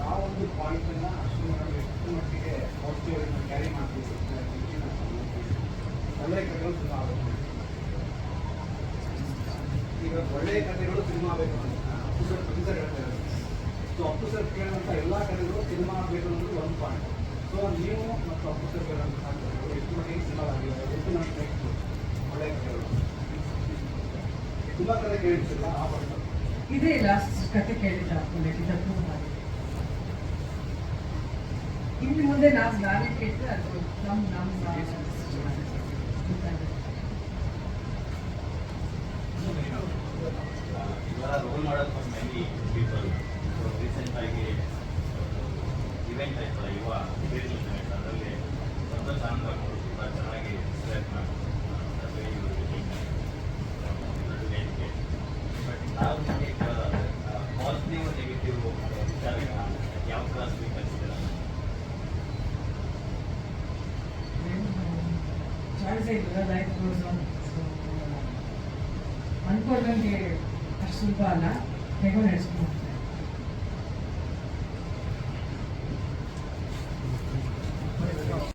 ಆ ಒಂದು ಪಾಯಿಂಟನ್ನು ಅಷ್ಟು ಎಷ್ಟು ಮಟ್ಟಿಗೆ ಪಾಸಿಟಿವ್ ಕ್ಯಾರಿ ಮಾಡ್ತೀವಿ ಒಳ್ಳೆಯ ಕಥೆಗಳು ಸಿನಿಮಾ ಆಗಬೇಕು ಈಗ ಒಳ್ಳೆಯ ಕಥೆಗಳು ಸಿನಿಮಾ ಆಗಬೇಕು ಅಂತ ಅಪ್ಪು ಸರ್ ಪ್ರತಿ ಸರ್ ಹೇಳ್ತಾ ಇದ್ದಾರೆ ಸೊ ಅಪ್ಪು ಸರ್ ಕೇಳುವಂಥ ಎಲ್ಲ ಕಥೆಗಳು ಸಿನಿಮಾ ಆಗಬೇಕು ಅನ್ನೋದು ಒಂದು ಪಾಯಿಂಟ್ ಸೊ ನೀವು ಮತ್ತು ಅಪ್ಪು ಸರ್ ಕೇಳುವಂಥ ಕಥೆಗಳು ಎಷ್ಟು ಮಟ್ಟಿಗೆ ಸಿನಿಮಾ ಆಗಿಲ್ಲ ಎಷ್ಟು ನಮ್ಗೆ ಬೇಕು ಒಳ್ಳೆಯ ಕಥೆಗಳು ತುಂಬ ಕಥೆ ಕೇಳಿಸಿಲ್ಲ ಆ ಪಾಯಿಂಟ್ ಇದೇ ಲಾಸ್ಟ್ ಕತೆ ಕೇಳಿದ್ರೆ ಹಾಕೊಂಡೆ ತಪ್ಪು ಮಾಡಿ ಇನ್ನು ಮುಂದೆ ನಾವು ನಾವೇ ಕೇಳಿದ್ರೆ ಅದು ನಮ್ಮ ನಮ್ಮ many people. So recent ಆಗಿ ಇವೆಂಟ್ ಆಯ್ತಲ್ಲ event ಅದರಲ್ಲಿ ಸಂತೋಷ ಆನಂದ್ ಚಾಯ್ಸ್ ಇಲ್ಲ ಲೈಫ್ ಗೋಸ್ ಆನ್ ಅನ್ಕೊಂಡಂಗೆ ಅಷ್ಟು ಸುಲಭ ಅಲ್ಲ ಹೇಗೋ ನಡೆಸ್ಕೊಂಡು